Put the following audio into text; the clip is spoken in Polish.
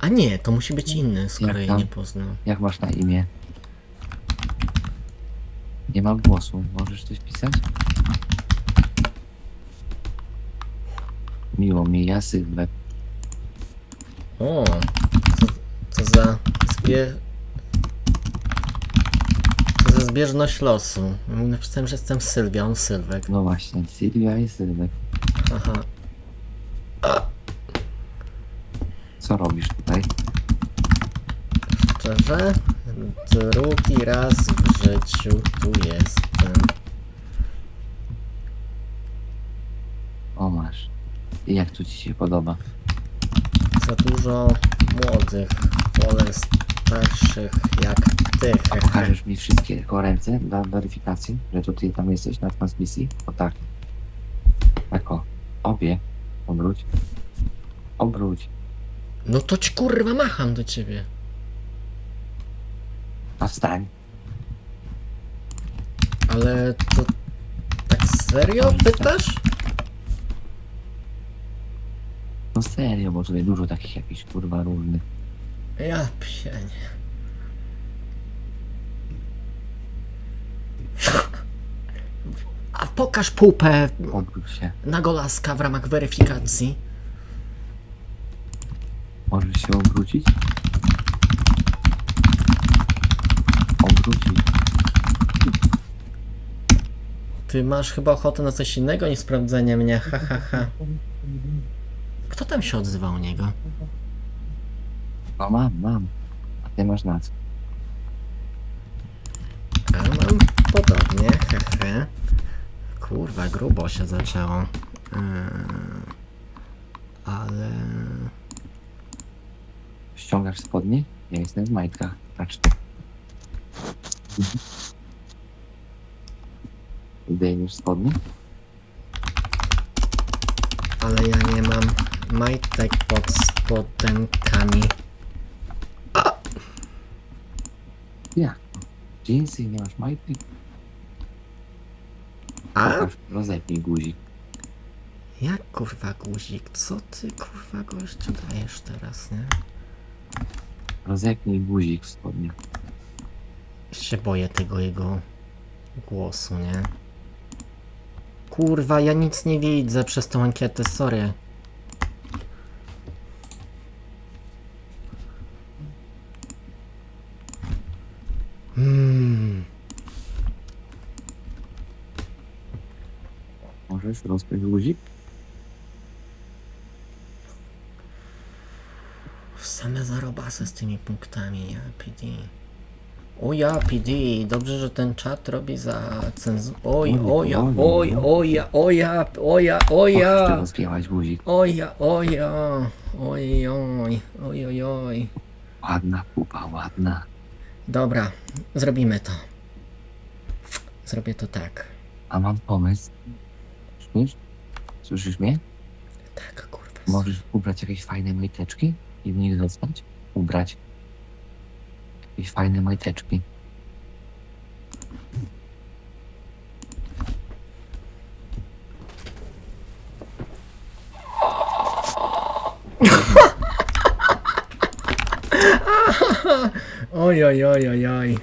A nie, to musi być inny, skoro jej nie poznał. Jak masz na imię? Nie ma głosu. Możesz coś pisać? Miło mi, ja Sylwek. O, co, co za zbie... Co za zbieżność losu. Napisałem, że jestem Sylwia, on Sylwek. No właśnie, Sylwia i Sylwek. Aha. Co robisz tutaj? Szczerze? Drugi raz w życiu tu jestem. O masz. I jak tu ci się podoba? Za dużo młodych, wolę starszych jak ty. A pokażesz mi wszystkie tylko ręce dla weryfikacji, że ty tam jesteś na transmisji? O tak. Tak o. Obie. Obróć. Obróć. No to ci kurwa macham do ciebie. A wstań. Ale to tak serio pytasz? No serio, bo tutaj dużo takich jakichś kurwa różnych. Ja pienie. A pokaż pupę się. na golaska w ramach weryfikacji. Możesz się obrócić? Obrócić. Ty masz chyba ochotę na coś innego niż sprawdzenie mnie, ha ha ha. Kto tam się odzywał u niego? No mam, mam. A ty masz na co? A mam podobnie, hehe. Kurwa, grubo się zaczęło. Eee, ale... Ściągasz spodnie? Ja jestem w majtkach. Patrz. Zdejmiesz spodnie? Ale ja nie mam majtek pod spodenkami. Jak? Jeansy nie masz majtek? A? Pokaż, rozepnij guzik. Jak kurwa guzik? Co ty kurwa gościu dajesz teraz, nie? Rozepnij guzik w spodniach. się boję tego jego głosu, nie? Kurwa, ja nic nie widzę przez tą ankietę, sorry. Hmm. Możesz rozpiąć guzik? Same zarobasy z tymi punktami, ja PD. O ja PD, dobrze, że ten czat robi za cenzu... Oj, oja, oj, oja, oja, oja, czy oja. rozpięłaś guzik. Oja, oja, oj, oj, oj, oj, oj. Ładna pupa, ładna. Dobra, zrobimy to. Zrobię to tak. A mam pomysł. Słyszysz? Słyszysz mnie? Tak, kurwa. Możesz ubrać jakieś fajne majteczki i w nich zostać? Ubrać. Jakieś fajne majteczki. Oj, oj, oj, oj, oj.